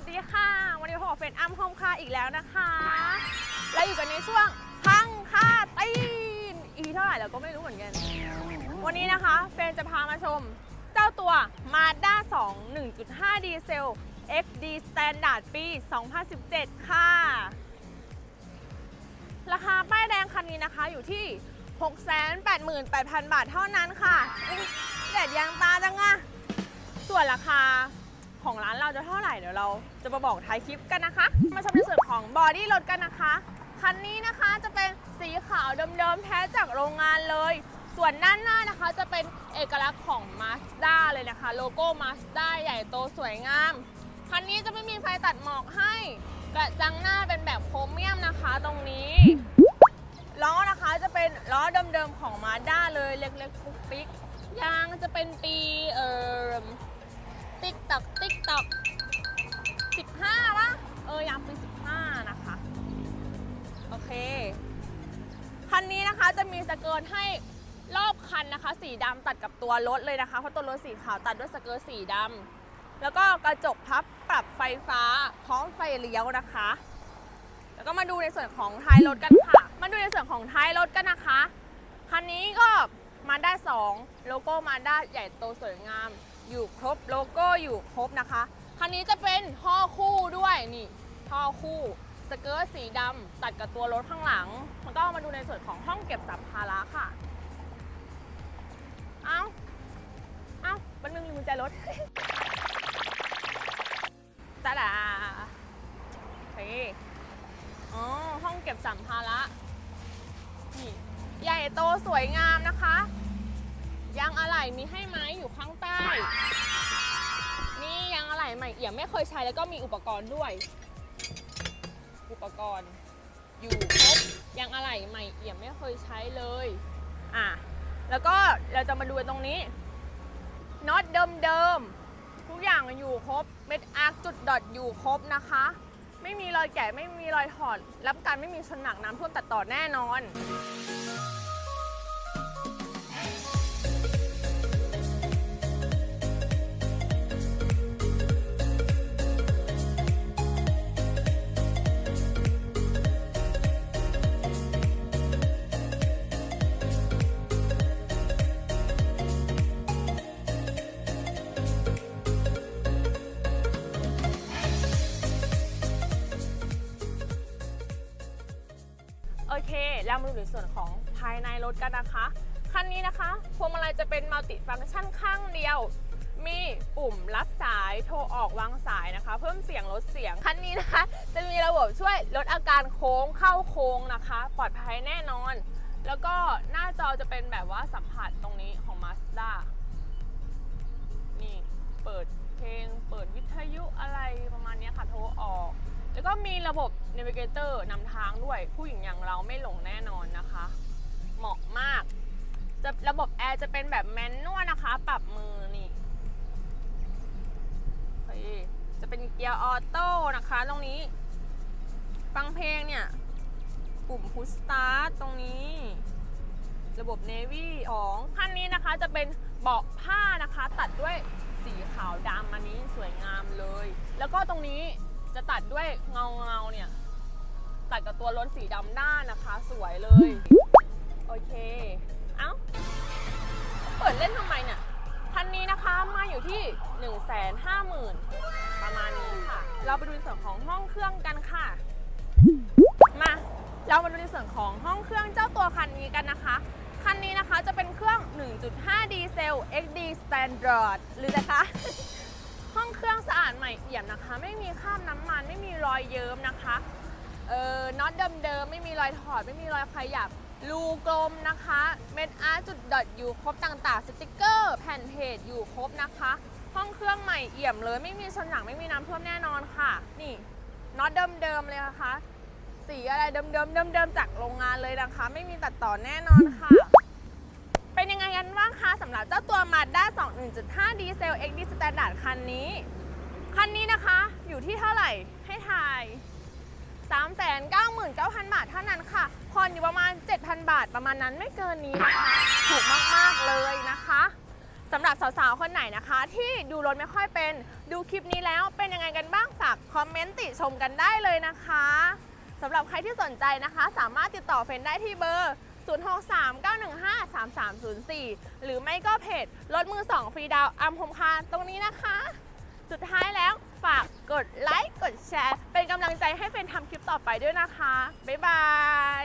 สดีค่ะ วันนี้พบกับเฟนอ้ํโฮมค่าอีกแล้วนะคะ และอยู่กันในช่วงพังค่าตีนอีเท่าไหร่เราก็ไม่รู้เหมือนกัน วันนี้นะคะ เฟนจะพามาชม เจ้าตัว Mazda 2 1.5 ดีเซล XD Standard ปี 2017 ค่ะ ราคาป้ายแดงคันนี้นะคะอยู่ที่ 688,000 บาทเท่านั้นค่ะแดดยางตาจังอะส่วนราคา ของร้านเราจะเท่าไหร่เดี๋ยวเราจะมาบอกท้ายคลิปกันนะคะ มาชมในส่วนของบอดี้รถกันนะคะ คันนี้นะคะจะเป็นสีขาวเดิมๆแท้จากโรงงานเลย ส่วนด้านหน้านะคะจะเป็นเอกลักษณ์ของ Mazda เลยนะคะ โลโก้ Mazda ใหญ่โตสวยงาม คันนี้จะไม่มีไฟตัดหมอกให้ กระจังหน้าเป็นแบบโครเมียมนะคะตรงนี้ล้อนะคะจะเป็นล้อเดิมๆของ Mazda เลยเล็กๆปุ๊กปิ๊กยางจะเป็นปีเอ่อ ติ๊กตักติ๊กตัก15วะเออยางปี15นะคะ โอเค คันนี้นะคะจะมีสเกิร์ตให้รอบคันนะคะ สีดำตัดกับตัวรถเลยนะคะ เพราะตัวรถสีขาวตัดด้วยสเกิร์ตสีดำแล้วก็กระจกพับปรับไฟฟ้า พร้อมไฟเลี้ยวนะคะ แล้วก็มาดูในส่วนของท้ายรถกันค่ะ มาดูในส่วนของท้ายรถกันนะคะ คันนี้ก็มาด้า2โลโก้มาด้าใหญ่โตสวยงาม อยู่ครบโลโก้อยู่ครบนะคะ คันนี้จะเป็นท่อคู่ด้วยนี่ท่อคู่สเกิร์ตสีดำตัดกับตัวรถข้างหลังแล้วก็มาดูในส่วนของห้องเก็บสัมภาระค่ะ เอ้าเอ้าบันนึงลืมกุญแจรถตาดาโอเคอ๋อห้องเก็บสัมภาระนี่ใหญ่โตสวยงามนะคะ มีให้ไหมอยู่ข้างใต้ นี่ยางอะไหล่ใหม่เอี่ยมไม่เคยใช้แล้วก็มีอุปกรณ์ด้วย อุปกรณ์ อยู่ครบยางอะไหล่ใหม่เอี่ยมไม่เคยใช้เลยอะแล้วก็เราจะมาดูตรงนี้น็อตเดิมๆทุกอย่างอยู่ครบเม็ดอาร์คจุดดอทอยู่ครบนะคะ ไม่มีรอยแกะไม่มีรอยถอด รับกันไม่มีชนหนักน้ำท่วมตัดต่อแน่นอน โอเค แล้วมาดูในส่วนของภายในรถกันนะคะ คันนี้นะคะพวงมาลัยจะเป็นมัลติฟังก์ชันข้างเดียว มีปุ่มรับสายโทรออกวางสายนะคะ เพิ่มเสียงลดเสียง คันนี้นะคะ จะมีระบบช่วยลดอาการโค้งเข้าโค้งนะคะ ปลอดภัยแน่นอน แล้วก็หน้าจอจะเป็นแบบว่าสัมผัสตรงนี้ของ Mazda นี่เปิดเพลง เปิดวิทยุอะไรประมาณนี้ค่ะโทรออก แล้วก็มีระบบ Navigator นำทางด้วย ผู้หญิงอย่างเราไม่หลงแน่นอนนะคะ เหมาะมาก จะระบบแอร์จะเป็นแบบแมนนวลนะคะ ปรับมือนี่จะเป็นเกียร์ออโต้นะคะ ตรงนี้ ฟังเพลงเนี่ย ปุ่มพุชสตาร์ทตรงนี้ ระบบ Navy ของคันนี้นะคะจะเป็นเบาะผ้านะคะ ตัดด้วยสีขาวดำอันนี้สวยงามเลย แล้วก็ตรงนี้จะตัดด้วยเงาเงาเนี่ย ดกับตัวรถสีดำด้านนะคะ สวยเลย โอเค เอ้า เปิดเล่นทำไมเนี่ย คันนี้นะคะมาอยู่ที่ 1 5 0 0 0 0 ประมาณนี้ค่ะ เราไปดูในส่วนของห้องเครื่องกันค่ะ มาเรามาดูในส่วนของห้องเครื่องเจ้าตัวคันนี้กันนะคะ คันนี้นะคะจะเป็นเครื่อง 1.5 ดีเซล XD Standard หรือนะคะห้องเครื่องสะอาดใหม่เอี่ยมนะคะ ไม่มีคราบน้ำมันไม่มีรอยเยิ้มนะคะ เออน็อตเดิมๆไม่มีรอยถอด ไม่มีรอยขยับรูกลมนะคะเม็ดอาร์จุดดอทอยู่ครบต่างๆ สติกเกอร์ แผ่นเพจอยู่ครบนะคะ ห้องเครื่องใหม่เอี่ยมเลย ไม่มีชนหนักไม่มีน้ำท่วมแน่นอนค่ะ นี่น็อตเดิมๆเลยนะคะ สีอะไรเดิมๆเดิมๆจากโรงงานเลยนะคะ ไม่มีตัดต่อแน่นอนค่ะ เป็นยังไงกันบ้างคะสำหรับเจ้าตัว Mazda 2 1.5ดีเซล XD Standard คันนี้ คันนี้นะคะอยู่ที่เท่าไหร่ให้ทาย 399,000 บาทเท่านั้นค่ะผ่อนอยู่ประมาณ 7,000 บาทประมาณนั้นไม่เกินนี้นะคะ ถูกมากๆเลยนะคะสำหรับสาวๆ คนไหนนะคะ ที่ดูรถไม่ค่อยเป็น ดูคลิปนี้แล้วเป็นยังไงกันบ้างฝากคอมเมนต์ติชมกันได้เลยนะคะสำหรับใครที่สนใจนะคะ สามารถติดต่อเฟนได้ที่เบอร์ 0639153304 หรือไม่ก็เพจรถมือ2ฟรีดาวอัมพมคารตรงนี้นะคะ สุดท้ายแล้วฝากกดไลค์กดแชร์ เป็นกำลังใจให้เฟนทำคลิปต่อไปด้วยนะคะ บ๊ายบาย